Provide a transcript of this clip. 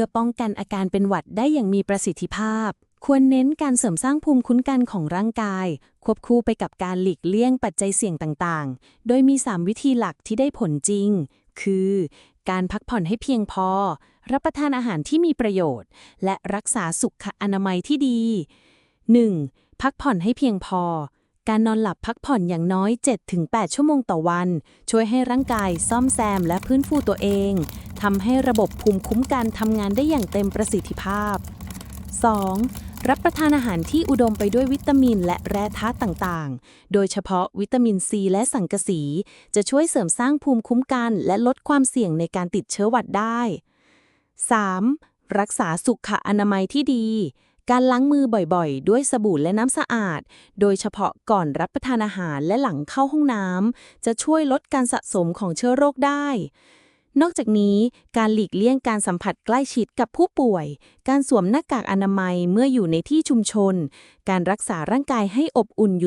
พื่อป้องกันอาการเป็นหวัดได้อย่างมีประสิทธิภาพ ควรเน้นการเสริมสร้างภูมิคุ้มกันของร่างกาย ควบคู่ไปกับการหลีกเลี่ยงปัจจัยเสี่ยงต่างๆ โดยมี 3 วิธีหลักที่ได้ผลจริง คือ การพักผ่อนให้เพียงพอ รับประทานอาหารที่มีประโยชน์ และรักษาสุขอนามัยที่ดี 1. พักผ่อนให้เพียงพอการนอนหลับพักผ่อนอย่างน้อย 7-8 ชั่วโมงต่อวัน ช่วยให้ร่างกายซ่อมแซมและพื้นฟูตัวเอง ทำให้ระบบภูมิคุ้มกันทำงานได้อย่างเต็มประสิทธิภาพ 2. รับประทานอาหารที่อุดมไปด้วยวิตามินและแร่ธาตุต่างๆ โดยเฉพาะวิตามินซีและสังกะสี จะช่วยเสริมสร้างภูมิคุ้มกันและลดความเสี่ยงในการติดเชื้อหวัดได้ 3. รักษาสุขอนามัยที่ดี การล้างมือบ่อยๆ ด้วยสบู่และน้ำสะอาด โดยเฉพาะก่อนรับประทานอาหารและหลังเข้าห้องน้ำจะช่วยลดการสะสมของเชื้อโรคได้ นอกจากนี้การหลีกเลี่ยงการสัมผัสใกล้ชิดกับผู้ป่วย การสวมหน้ากากอนามัยเมื่ออยู่ในที่ชุมชน การรักษาร่างกายให้อบอุ่นอยู่